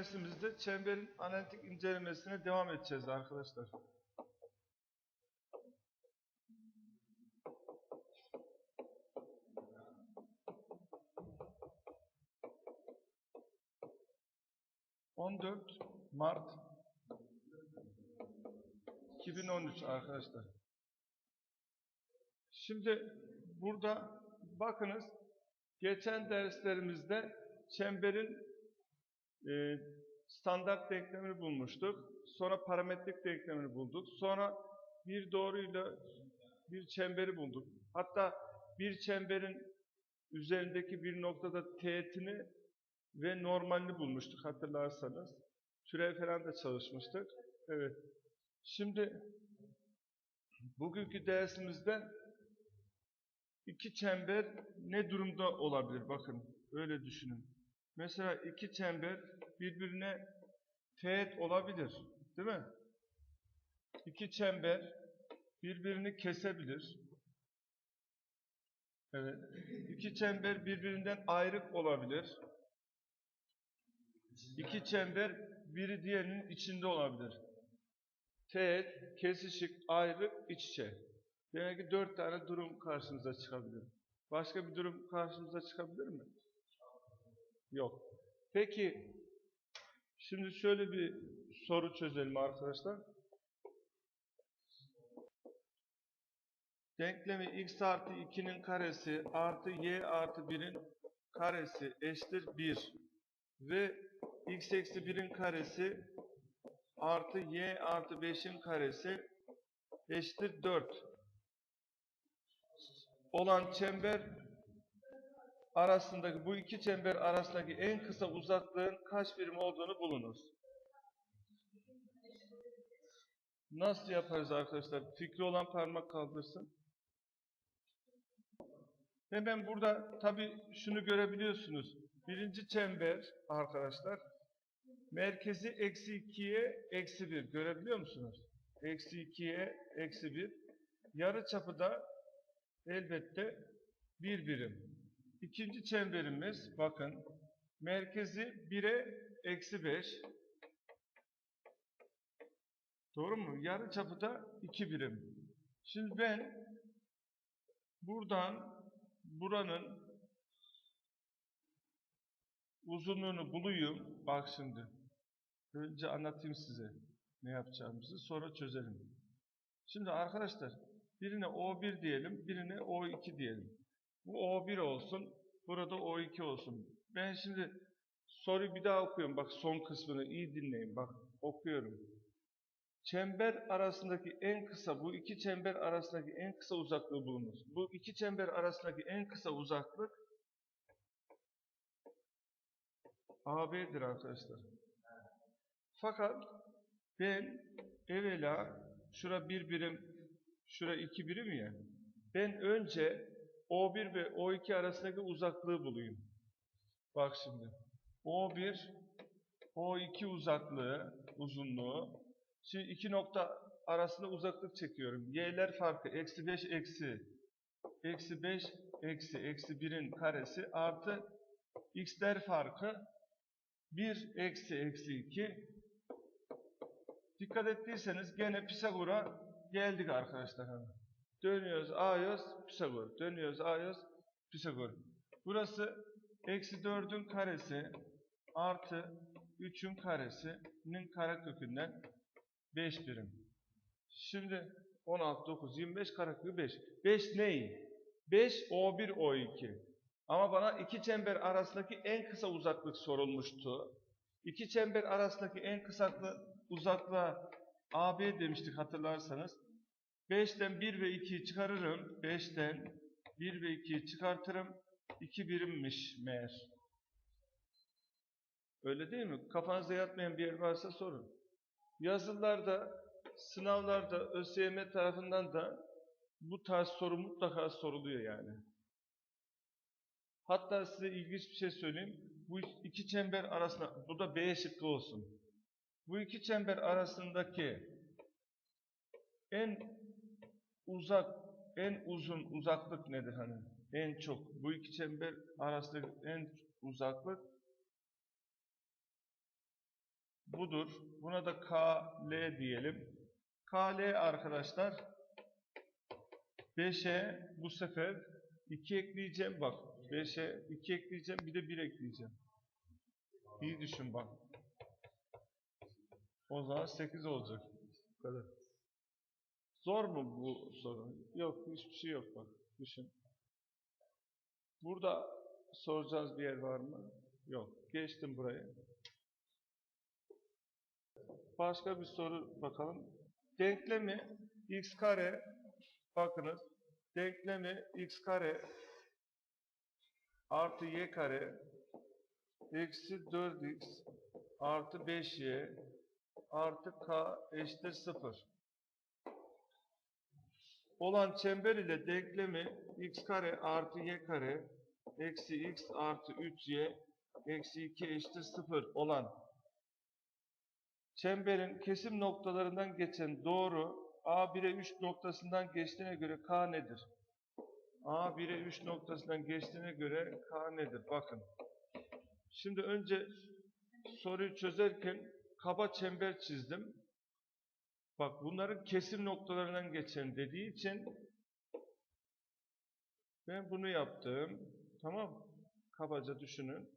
dersimizde çemberin analitik incelemesine devam edeceğiz arkadaşlar. ...14 Mart 2013 arkadaşlar. Şimdi burada bakınız geçen derslerimizde çemberin e, standart denklemini bulmuştuk. Sonra parametrik denklemini bulduk. Sonra bir doğruyla bir çemberi bulduk. Hatta bir çemberin üzerindeki bir noktada teğetini ve normalini bulmuştuk hatırlarsanız. Türev falan da çalışmıştık. Evet. Şimdi bugünkü dersimizde iki çember ne durumda olabilir? Bakın öyle düşünün. Mesela iki çember birbirine teğet olabilir. Değil mi? İki çember birbirini kesebilir. Evet. İki çember birbirinden ayrık olabilir. İki çember biri diğerinin içinde olabilir. Teğet, kesişik, ayrık, iç içe. Demek ki dört tane durum karşımıza çıkabilir. Başka bir durum karşımıza çıkabilir mi? Yok. Peki, şimdi şöyle bir soru çözelim arkadaşlar. Denklemi x artı 2'nin karesi artı y artı 1'in karesi eşittir 1 ve x eksi 1'in karesi artı y artı 5'in karesi eşittir 4 olan çember arasındaki bu iki çember arasındaki en kısa uzaklığın kaç birim olduğunu bulunuz. Nasıl yaparız arkadaşlar? Fikri olan parmak kaldırsın. Hemen burada tabi şunu görebiliyorsunuz. Birinci çember arkadaşlar merkezi eksi 2'ye eksi 1 görebiliyor musunuz? Eksi 2'ye eksi 1. Yarı çapı da elbette bir birim. İkinci çemberimiz bakın merkezi 1'e eksi 5. Doğru mu? Yarı çapı da 2 birim. Şimdi ben buradan buranın uzunluğunu bulayım. Bak şimdi. Önce anlatayım size ne yapacağımızı sonra çözelim. Şimdi arkadaşlar birine O1 diyelim, birine O2 diyelim. Bu O1 olsun, burada O2 olsun. Ben şimdi soruyu bir daha okuyorum. Bak son kısmını iyi dinleyin. Bak okuyorum. Çember arasındaki en kısa, bu iki çember arasındaki en kısa uzaklığı bulunur. Bu iki çember arasındaki en kısa uzaklık AB'dir arkadaşlar. Fakat ben evvela şura bir birim, şura iki birim ya. Ben önce O1 ve O2 arasındaki uzaklığı bulayım. Bak şimdi. O1, O2 uzaklığı, uzunluğu. Şimdi iki nokta arasında uzaklık çekiyorum. Y'ler farkı eksi 5 eksi eksi 5 eksi eksi 1'in karesi artı x'ler farkı 1 eksi eksi 2 Dikkat ettiyseniz gene Pisagor'a geldik arkadaşlar. Dönüyoruz A'yoz Pisagor. Dönüyoruz A'yoz Pisagor. Burası eksi 4'ün karesi artı 3'ün karesinin karekökünden 5 birim. Şimdi 16, 9, 25 karekökü 5. 5 ney? 5 O1, O2. Ama bana iki çember arasındaki en kısa uzaklık sorulmuştu. İki çember arasındaki en kısa uzaklığa AB demiştik hatırlarsanız. 5'ten 1 ve 2'yi çıkarırım. 5'ten 1 ve 2'yi çıkartırım. 2 birimmiş meğer. Öyle değil mi? Kafanızda yatmayan bir yer varsa sorun. Yazılarda, sınavlarda, ÖSYM tarafından da bu tarz soru mutlaka soruluyor yani. Hatta size ilginç bir şey söyleyeyim. Bu iki çember arasında, bu da B şıkkı olsun. Bu iki çember arasındaki en uzak, en uzun uzaklık nedir hani? En çok. Bu iki çember arasındaki en uzaklık budur. Buna da KL diyelim. KL arkadaşlar 5'e bu sefer 2 ekleyeceğim bak. 5'e 2 ekleyeceğim bir de 1 ekleyeceğim. İyi düşün bak. O zaman 8 olacak. Bu kadar. Zor mu bu soru? Yok hiçbir şey yok bak. Düşün. Burada soracağınız bir yer var mı? Yok. Geçtim burayı. Başka bir soru bakalım. Denklemi x kare bakınız. Denklemi x kare artı y kare eksi 4x artı 5y artı k eşittir 0 olan çember ile denklemi x kare artı y kare eksi x artı 3y eksi 2 eşittir 0 olan çemberin kesim noktalarından geçen doğru A1'e 3 noktasından geçtiğine göre K nedir? A1'e 3 noktasından geçtiğine göre K nedir? Bakın. Şimdi önce soruyu çözerken kaba çember çizdim. Bak bunların kesim noktalarından geçen dediği için ben bunu yaptım. Tamam. Kabaca düşünün.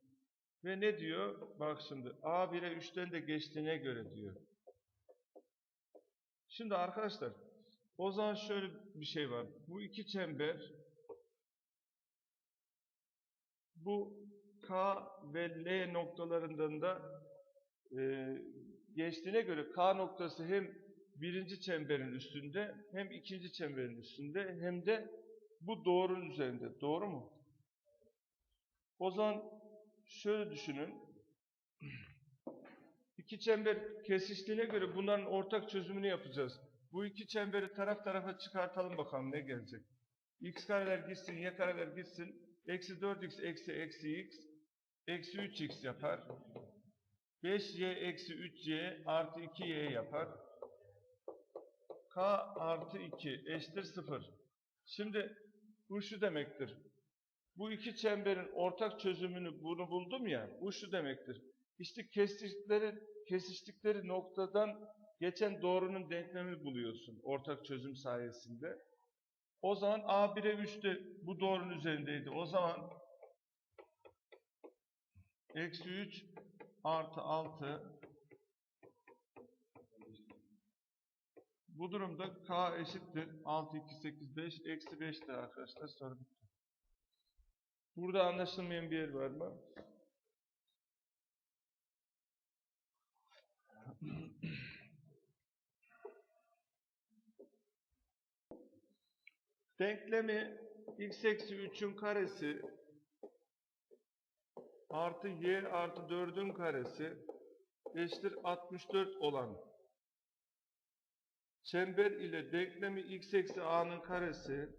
Ve ne diyor? Bak şimdi A1'e 3'ten de geçtiğine göre diyor. Şimdi arkadaşlar o zaman şöyle bir şey var. Bu iki çember bu K ve L noktalarından da e, geçtiğine göre K noktası hem birinci çemberin üstünde hem ikinci çemberin üstünde hem de bu doğrunun üzerinde. Doğru mu? O zaman şöyle düşünün. İki çember kesiştiğine göre bunların ortak çözümünü yapacağız. Bu iki çemberi taraf tarafa çıkartalım bakalım ne gelecek. x kareler gitsin, y kareler gitsin. Eksi 4x eksi eksi x eksi 3x yapar. 5y eksi 3y artı 2y yapar. K artı 2 eşittir 0. Şimdi bu şu demektir. Bu iki çemberin ortak çözümünü bunu buldum ya, bu şu demektir. İşte kesiştikleri, kesiştikleri noktadan geçen doğrunun denklemini buluyorsun ortak çözüm sayesinde. O zaman A1'e 3 de bu doğrunun üzerindeydi. O zaman eksi 3 artı 6 bu durumda K eşittir 6, 2, 8, 5 eksi 5'tir arkadaşlar. Soru bitti. Burada anlaşılmayan bir yer var mı? Denklemi x eksi 3'ün karesi artı y artı 4'ün karesi eşittir 64 olan çember ile denklemi x eksi a'nın karesi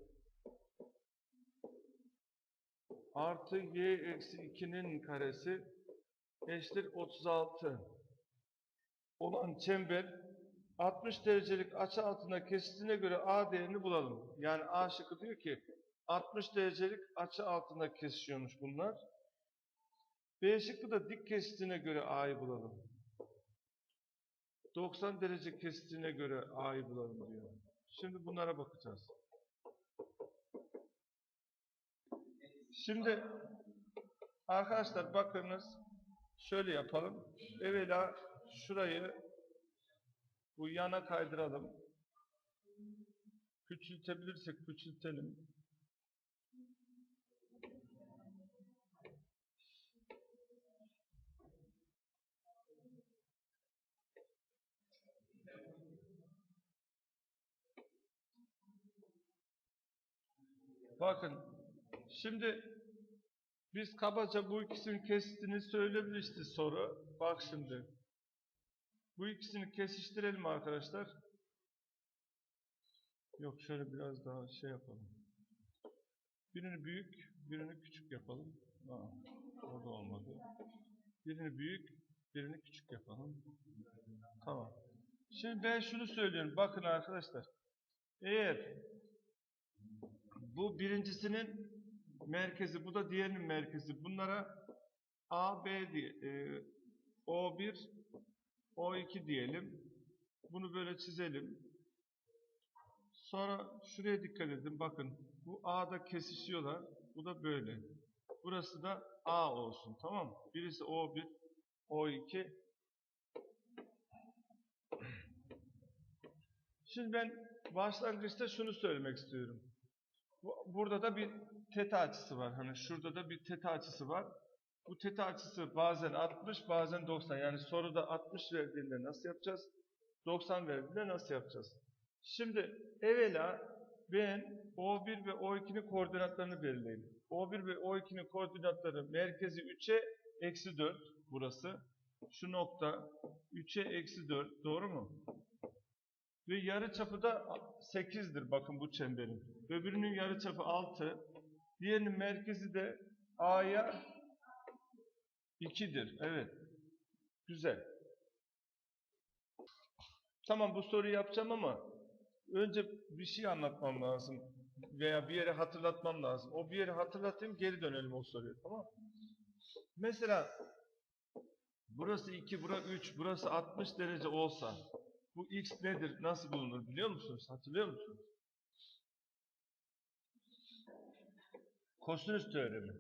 artı y eksi 2'nin karesi eşittir 36 olan çember 60 derecelik açı altında kesitiğine göre A değerini bulalım. Yani A şıkkı diyor ki 60 derecelik açı altında kesişiyormuş bunlar. B şıkkı da dik kesitiğine göre A'yı bulalım. 90 derece kesitiğine göre A'yı bulalım diyor. Şimdi bunlara bakacağız. Şimdi arkadaşlar bakınız şöyle yapalım. Evvela şurayı bu yana kaydıralım. Küçültebilirsek küçültelim. Bakın şimdi biz kabaca bu ikisinin kesitini söylemişti soru. Bak şimdi. Bu ikisini kesiştirelim arkadaşlar. Yok şöyle biraz daha şey yapalım. Birini büyük, birini küçük yapalım. Aa, orada olmadı. Birini büyük, birini küçük yapalım. Tamam. Şimdi ben şunu söylüyorum. Bakın arkadaşlar. Eğer bu birincisinin merkezi, bu da diğerinin merkezi. Bunlara A, B diye, e, O1, O2 diyelim. Bunu böyle çizelim. Sonra şuraya dikkat edin. Bakın bu A'da kesişiyorlar. Bu da böyle. Burası da A olsun. Tamam mı? Birisi O1, O2. Şimdi ben başlangıçta şunu söylemek istiyorum. Bu- Burada da bir teta açısı var. Hani şurada da bir teta açısı var. Bu teta açısı bazen 60, bazen 90. Yani soruda 60 verdiğinde nasıl yapacağız? 90 verdiğinde nasıl yapacağız? Şimdi evvela ben O1 ve O2'nin koordinatlarını belirleyeyim. O1 ve O2'nin koordinatları merkezi 3'e eksi 4 burası. Şu nokta 3'e eksi 4 doğru mu? Ve yarıçapı da 8'dir bakın bu çemberin. Öbürünün yarıçapı 6. Diğerinin merkezi de A'ya 2'dir. Evet. Güzel. Tamam bu soruyu yapacağım ama önce bir şey anlatmam lazım. Veya bir yere hatırlatmam lazım. O bir yere hatırlatayım geri dönelim o soruya tamam? Mesela burası 2, burası 3, burası 60 derece olsa bu x nedir, nasıl bulunur biliyor musunuz? Hatırlıyor musunuz? Kosinüs teoremi.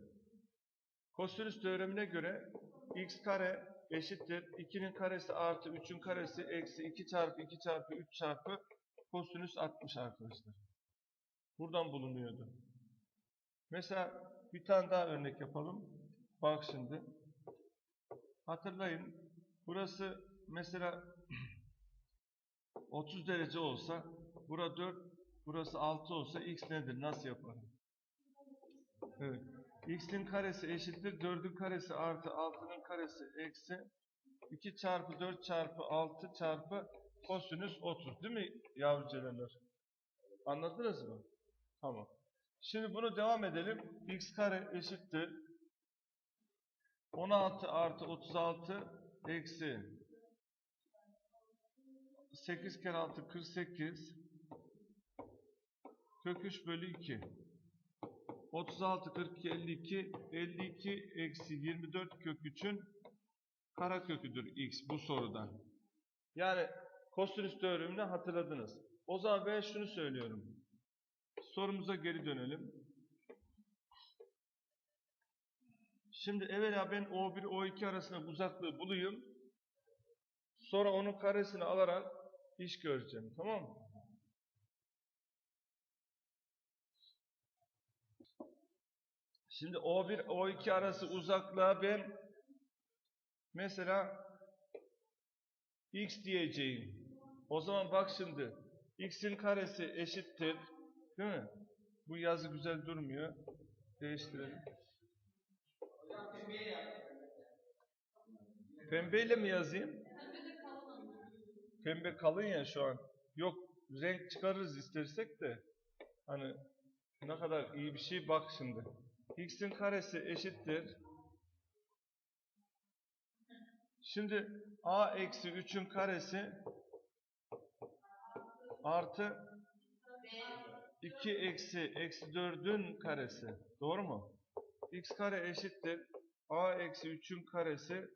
Kosinüs teoremine göre x kare eşittir 2'nin karesi artı 3'ün karesi eksi 2 çarpı 2 çarpı 3 çarpı kosinüs 60 arkadaşlar. Buradan bulunuyordu. Mesela bir tane daha örnek yapalım. Bak şimdi. Hatırlayın. Burası mesela 30 derece olsa, bura 4, burası 6 olsa x nedir? Nasıl yaparım? Evet. x'in karesi eşittir 4'ün karesi artı 6'nın karesi eksi 2 çarpı 4 çarpı 6 çarpı kosinüs 30 değil mi yavrucelenler? Anladınız mı? Tamam. Şimdi bunu devam edelim. x kare eşittir 16 artı 36 eksi 8 kere 6 48 kök 3 bölü 2 36 42 52 52 eksi 24 kök 3'ün karaköküdür x bu sorudan. Yani kosinüs teoremini hatırladınız. O zaman ben şunu söylüyorum. Sorumuza geri dönelim. Şimdi evvela ben O1 O2 arasında uzaklığı bulayım. Sonra onun karesini alarak iş göreceğim. Tamam mı? Şimdi O1 O2 arası uzaklığa ben mesela x diyeceğim. O zaman bak şimdi x'in karesi eşittir. Değil mi? Bu yazı güzel durmuyor. Değiştirelim. Pembeyle mi yazayım? Pembe kalın ya şu an. Yok renk çıkarırız istersek de. Hani ne kadar iyi bir şey bak şimdi. x'in karesi eşittir. Şimdi a eksi 3'ün karesi artı 2 eksi eksi 4'ün karesi. Doğru mu? x kare eşittir. a eksi 3'ün karesi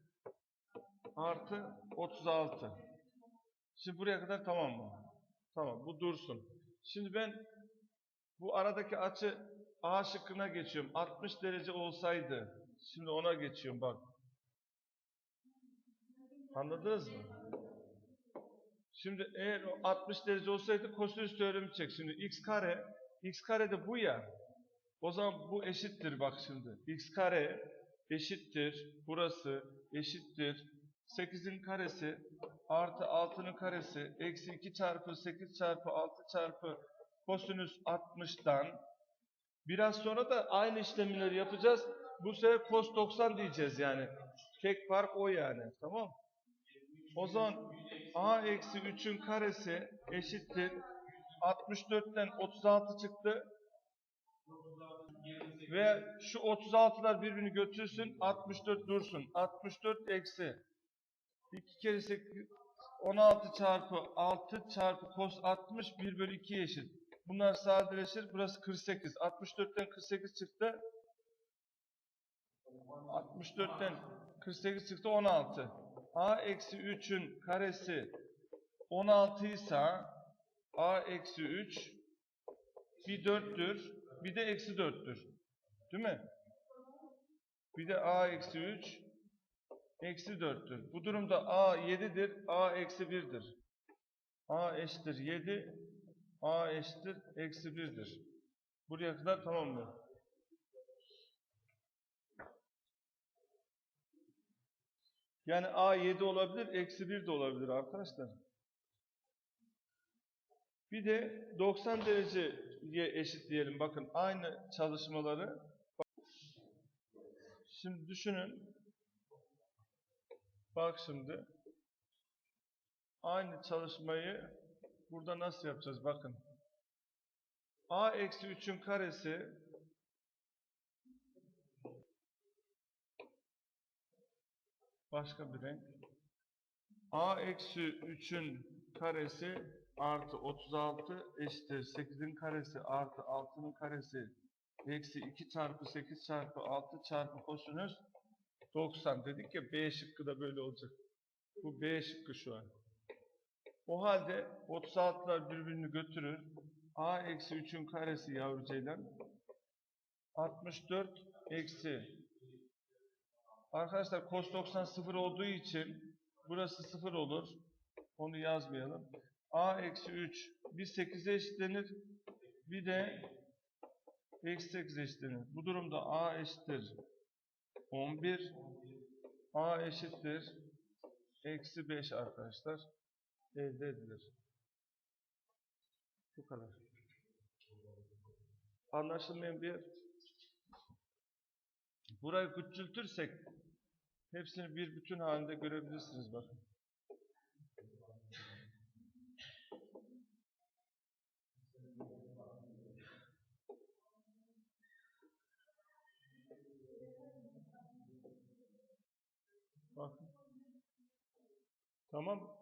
artı 36. Şimdi buraya kadar tamam mı? Tamam bu dursun. Şimdi ben bu aradaki açı A şıkkına geçiyorum. 60 derece olsaydı. Şimdi ona geçiyorum bak. Anladınız mı? Şimdi eğer o 60 derece olsaydı kosinüs teoremi çek. Şimdi x kare, x kare de bu ya. O zaman bu eşittir bak şimdi. x kare eşittir. Burası eşittir. 8'in karesi artı 6'nın karesi eksi 2 çarpı 8 çarpı 6 çarpı kosinüs 60'dan biraz sonra da aynı işlemleri yapacağız. Bu sefer cos 90 diyeceğiz yani. Tek fark o yani. Tamam O zaman a eksi 3'ün karesi eşittir. 64'ten 36 çıktı. Ve şu 36'lar birbirini götürsün. 64 dursun. 64 eksi 2 kere 8 16 çarpı 6 çarpı cos 60 1 bölü 2 eşit. Bunlar sadeleşir. Burası 48. 64'ten 48 çıktı. 64'ten 48 çıktı 16. a eksi 3'ün karesi 16 ise a eksi 3 bir 4'tür bir de eksi 4'tür. Değil mi? Bir de a eksi 3 eksi 4'tür. Bu durumda a 7'dir, a eksi 1'dir. a eşittir 7, a eşittir eksi 1'dir. Buraya kadar tamam mı? Yani a 7 olabilir, eksi 1 de olabilir arkadaşlar. Bir de 90 dereceye eşitleyelim. Bakın aynı çalışmaları. Şimdi düşünün. Bak şimdi. Aynı çalışmayı burada nasıl yapacağız? Bakın. a eksi 3'ün karesi başka bir renk. a eksi 3'ün karesi artı 36 eşittir 8'in karesi artı 6'nın karesi eksi 2 çarpı 8 çarpı 6 çarpı kosinüs 90 dedik ya B şıkkı da böyle olacak. Bu B şıkkı şu an. O halde 36'lar birbirini götürür. A eksi 3'ün karesi yavrucayla 64 eksi Arkadaşlar cos 90 sıfır olduğu için burası sıfır olur. Onu yazmayalım. A eksi 3 bir 8'e eşitlenir. Bir de eksi 8 eşitlenir. Bu durumda A eşittir 11. A eşittir eksi 5 arkadaşlar. Elde edilir. Bu kadar. Anlaşılmayan bir Burayı küçültürsek hepsini bir bütün halinde görebilirsiniz bakın. Tamam.